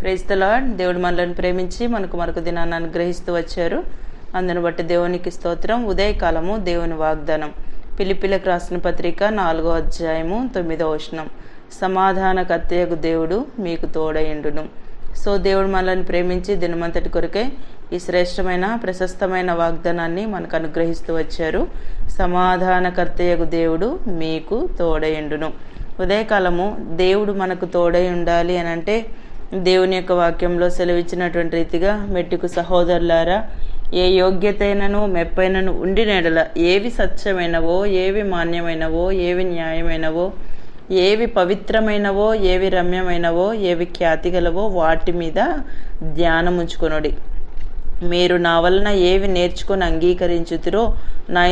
Praise the Lord దేవుడు మనల్ని ప్రేమించి మనకు మరొక దినాన్ని అనుగ్రహిస్తూ వచ్చారు. అందును బట్టి దేవునికి స్తోత్రం. ఉదయకాలము దేవుని వాగ్దానం. పిలిపిలకు రాసిన పత్రిక నాలుగో అధ్యాయము తొమ్మిదో వచనం. సమాధాన కత్తయకు దేవుడు మీకు తోడయుండును. సో దేవుడు మనల్ని ప్రేమించి దినమంతటి కొరకే ఈ శ్రేష్టమైన ప్రశస్తమైన వాగ్దానాన్ని మనకు అనుగ్రహిస్తూ వచ్చారు. సమాధానకర్తయకు దేవుడు మీకు తోడయుండును. ఉదయకాలము దేవుడు మనకు తోడై ఉండాలి అని అంటే దేవుని యొక్క వాక్యంలో సెలవిచ్చినటువంటి రీతిగా మెట్టుకు సహోదరులారా ఏ యోగ్యతైనను మెప్పైనను ఉండినెడల ఏవి సత్యమైనవో ఏవి మాన్యమైనవో ఏవి న్యాయమైనవో ఏవి పవిత్రమైనవో ఏవి రమ్యమైనవో ఏవి ఖ్యాతి గలవో వాటి మీద ధ్యానం ఉంచుకొనుడి మీరు నా వలన ఏవి నేర్చుకొని అంగీకరించుతురో నా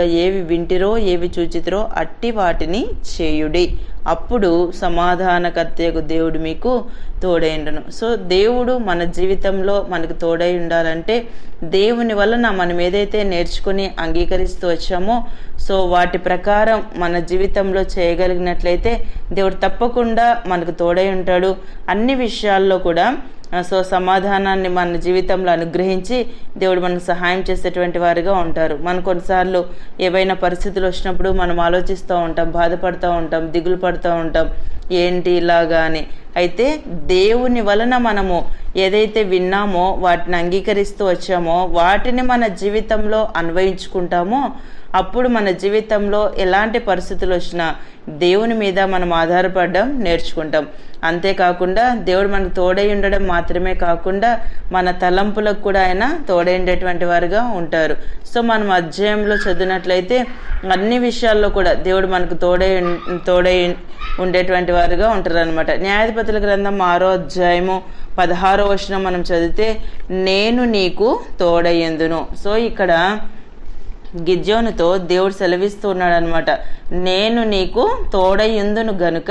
ఏవి వింటిరో ఏవి చూచితిరో అట్టి వాటిని చేయుడి. అప్పుడు సమాధానకర్తయకు దేవుడు మీకు తోడైండను సో దేవుడు మన జీవితంలో మనకు తోడై ఉండాలంటే దేవుని వలన మనం ఏదైతే నేర్చుకుని అంగీకరిస్తూ వచ్చామో సో వాటి ప్రకారం మన జీవితంలో చేయగలిగినట్లయితే దేవుడు తప్పకుండా మనకు తోడై ఉంటాడు. అన్ని విషయాల్లో కూడా సో సమాధానాన్ని మన జీవితంలో అనుగ్రహించి దేవుడు మనకు సహాయం చేసేటువంటి వారిగా ఉంటారు. మన కొన్నిసార్లు ఏవైనా పరిస్థితులు వచ్చినప్పుడు మనం ఆలోచిస్తూ ఉంటాం బాధపడుతూ ఉంటాం దిగులు పడుతూ ఉంటాం. ఏంటి ఇలాగా అని అయితే దేవుని వలన మనము ఏదైతే విన్నామో వాటిని అంగీకరిస్తూ వచ్చామో వాటిని మన జీవితంలో అన్వయించుకుంటామో అప్పుడు మన జీవితంలో ఎలాంటి పరిస్థితులు వచ్చినా దేవుని మీద మనం ఆధారపడడం నేర్చుకుంటాం. అంతేకాకుండా దేవుడు మనకు తోడై ఉండడం మాత్రమే కాకుండా మన తలంపులకు కూడా ఆయన తోడైండేటువంటి వారుగా ఉంటారు. సో మనం అధ్యాయంలో చదివినట్లయితే అన్ని విషయాల్లో కూడా దేవుడు మనకు తోడై తోడై ఉండేటువంటి వారుగా ఉంటారు అనమాట న్యాయాధిపతుల గ్రంథం ఆరో అధ్యాయము పదహారో వచనం మనం చదివితే నేను నీకు తోడయ్యందును. సో ఇక్కడ గిజ్జోనుతో దేవుడు సెలవిస్తూ ఉన్నాడు అనమాట నేను నీకు తోడయ్యుందును గనుక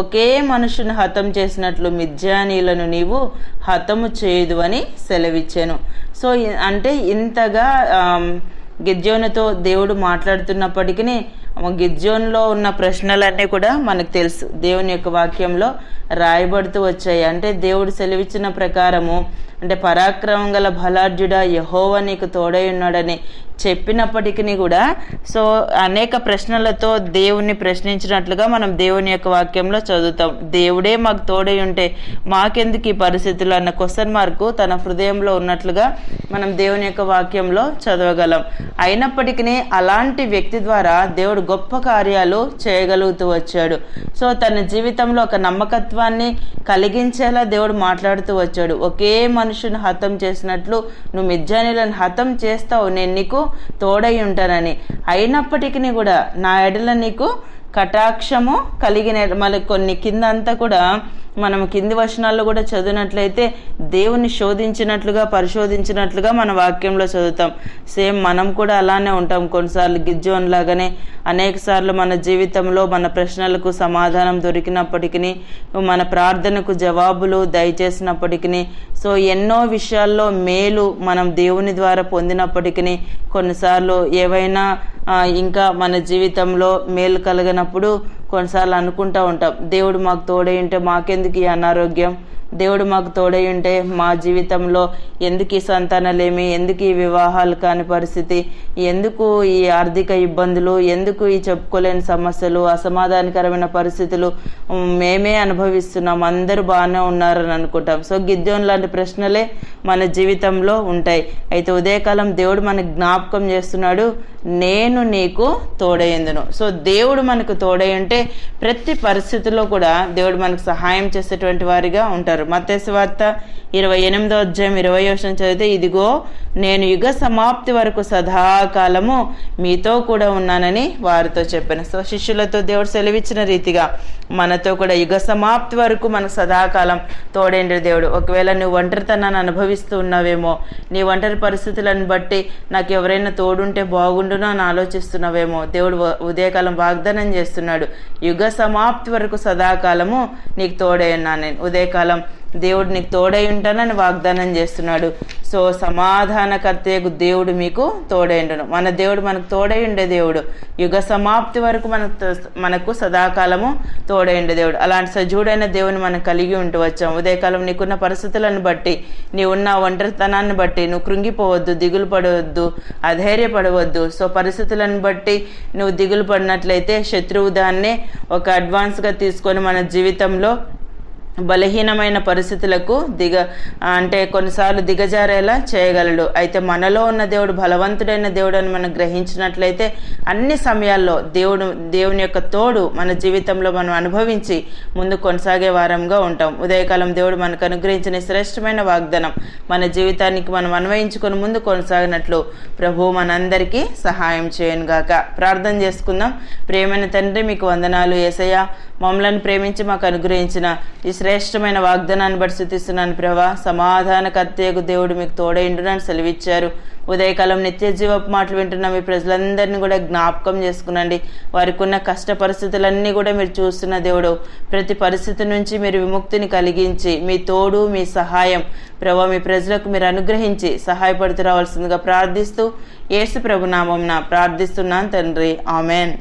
ఒకే మనుషుని హతం చేసినట్లు మిథ్యానీలను నీవు హతము చేయదు అని సెలవిచ్చాను. సో అంటే ఇంతగా గిజ్జోనుతో దేవుడు మాట్లాడుతున్నప్పటికీ గిజ్జోన్లో ఉన్న ప్రశ్నలన్నీ కూడా మనకు తెలుసు. దేవుని యొక్క వాక్యంలో రాయబడుతూ వచ్చాయి. అంటే దేవుడు సెలవిచ్చిన ప్రకారము అంటే పరాక్రమం గల బలాఢ్యుడా యహోవ నీకు తోడై ఉన్నాడని చెప్పినప్పటికీ కూడా సో అనేక ప్రశ్నలతో దేవుణ్ణి ప్రశ్నించినట్లుగా మనం దేవుని యొక్క వాక్యంలో చదువుతాం. దేవుడే మాకు తోడై ఉంటే మాకెందుకు ఈ పరిస్థితులు అన్న క్వశ్చన్ మార్కు తన హృదయంలో ఉన్నట్లుగా మనం దేవుని యొక్క వాక్యంలో చదవగలం. అయినప్పటికీ అలాంటి వ్యక్తి ద్వారా దేవుడు గొప్ప కార్యాలు చేయగలుగుతూ వచ్చాడు. సో తన జీవితంలో ఒక నమ్మకత్వాన్ని కలిగించేలా దేవుడు మాట్లాడుతూ వచ్చాడు. ఒకే మనుషుని హతం చేసినట్లు నువ్వు మిజ్జానీలను హతం చేస్తావు నేను నీకు తోడై ఉంటానని. అయినప్పటికీ కూడా నా ఎడల నీకు కటాక్షము కలిగిన మళ్ళీ కొన్ని కింద అంతా కూడా మనం కింది వచనాల్లో కూడా చదివినట్లయితే దేవుని శోధించినట్లుగా పరిశోధించినట్లుగా మన వాక్యంలో చదువుతాం. సేమ్ మనం కూడా అలానే ఉంటాం. కొన్నిసార్లు గిజ్జోన్ లాగానే అనేక సార్లు మన జీవితంలో మన ప్రశ్నలకు సమాధానం దొరికినప్పటికీ మన ప్రార్థనకు జవాబులు దయచేసినప్పటికీ సో ఎన్నో విషయాల్లో మేలు మనం దేవుని ద్వారా పొందినప్పటికీ కొన్నిసార్లు ఏవైనా ఇంకా మన జీవితంలో మేలు కలగనప్పుడు కొన్నిసార్లు అనుకుంటా ఉంటాం. దేవుడు మాకు తోడై ఉంటే మాకెందుకు ఈ అనారోగ్యం దేవుడు మాకు తోడై ఉంటే మా జీవితంలో ఎందుకు ఈ సంతానలేమి ఎందుకు ఈ వివాహాలు కాని పరిస్థితి ఎందుకు ఈ ఆర్థిక ఇబ్బందులు ఎందుకు ఈ చెప్పుకోలేని సమస్యలు అసమాధానకరమైన పరిస్థితులు మేమే అనుభవిస్తున్నాం అందరూ బాగానే ఉన్నారని అనుకుంటాం. సో గిద్యోన్ లాంటి ప్రశ్నలే మన జీవితంలో ఉంటాయి. అయితే ఉదయకాలం దేవుడు మనకు జ్ఞాపకం చేస్తున్నాడు నేను నీకు తోడయ్యందును సో దేవుడు మనకు తోడై ఉంటే ప్రతి పరిస్థితుల్లో కూడా దేవుడు మనకు సహాయం చేసేటువంటి వారిగా ఉంటారు మత్స్య వార్త ఇరవై ఎనిమిదో అధ్యాయం ఇరవై వర్షం చదివితే ఇదిగో నేను యుగ సమాప్తి వరకు సదాకాలము మీతో కూడా ఉన్నానని వారితో చెప్పాను. సో శిష్యులతో దేవుడు సెలవిచ్చిన రీతిగా మనతో కూడా యుగ సమాప్తి వరకు మనకు సదాకాలం తోడేండ్రి దేవుడు. ఒకవేళ నువ్వు ఒంటరితనాన్ని అనుభవిస్తూ ఉన్నావేమో నీ ఒంటరి పరిస్థితులను బట్టి నాకు ఎవరైనా తోడుంటే బాగుండునో అని ఆలోచిస్తున్నావేమో దేవుడు ఉదయకాలం వాగ్దానం చేస్తున్నాడు. యుగ సమాప్తి వరకు సదాకాలము నీకు తోడే ఉన్నాను నేను ఉదయకాలం దేవుడు నీకు తోడై ఉంటానని వాగ్దానం చేస్తున్నాడు. సో సమాధానకర్తయ్యకు దేవుడు మీకు తోడైండును మన దేవుడు మనకు తోడై ఉండే దేవుడు. యుగ సమాప్తి వరకు మన మనకు సదాకాలము తోడై ఉండే దేవుడు. అలాంటి సజీవుడైన దేవుని మనం కలిగి ఉండవచ్చాం ఉదయకాలం నీకున్న పరిస్థితులను బట్టి నీ ఉన్న ఒంటరితనాన్ని బట్టి నువ్వు కృంగిపోవద్దు దిగులు పడవద్దు అధైర్యపడవద్దు. సో పరిస్థితులను బట్టి నువ్వు దిగులు పడినట్లయితే శత్రువు దాన్నే ఒక అడ్వాన్స్గా తీసుకొని మన జీవితంలో బలహీనమైన పరిస్థితులకు దిగ అంటే కొన్నిసార్లు దిగజారేలా చేయగలడు. అయితే మనలో ఉన్న దేవుడు బలవంతుడైన దేవుడు అని మనం గ్రహించినట్లయితే అన్ని సమయాల్లో దేవుడు దేవుని యొక్క తోడు మన జీవితంలో మనం అనుభవించి ముందు కొనసాగే వారంగా ఉంటాం. ఉదయకాలం దేవుడు మనకు అనుగ్రహించిన శ్రేష్టమైన వాగ్దానం మన జీవితానికి మనం అన్వయించుకొని ముందు కొనసాగినట్లు ప్రభు మనందరికీ సహాయం చేయను గాక ప్రార్థన చేసుకుందాం. ప్రేమైన తండ్రి మీకు వందనాలు. ఏసయ్య మమ్మలను ప్రేమించి మాకు అనుగ్రహించిన ఈ శ్రేష్టమైన వాగ్దానాన్ని బట్టి స్థుతిస్తున్నాను ప్రభా. సమాధాన సమాధానకర్తయ్యకు దేవుడు మీకు తోడైండునని సెలవిచ్చారు. ఉదయకాలం నిత్య జీవపు మాటలు వింటున్న మీ ప్రజలందరినీ కూడా జ్ఞాపకం చేసుకునండి. వారికి ఉన్న కష్ట పరిస్థితులన్నీ కూడా మీరు చూస్తున్న దేవుడు. ప్రతి పరిస్థితి నుంచి మీరు విముక్తిని కలిగించి మీ తోడు మీ సహాయం ప్రభా మీ ప్రజలకు మీరు అనుగ్రహించి సహాయపడుతూ రావాల్సిందిగా ప్రార్థిస్తూ యేసు ప్రభునామం ప్రార్థిస్తున్నాను తండ్రి. ఆమెన్.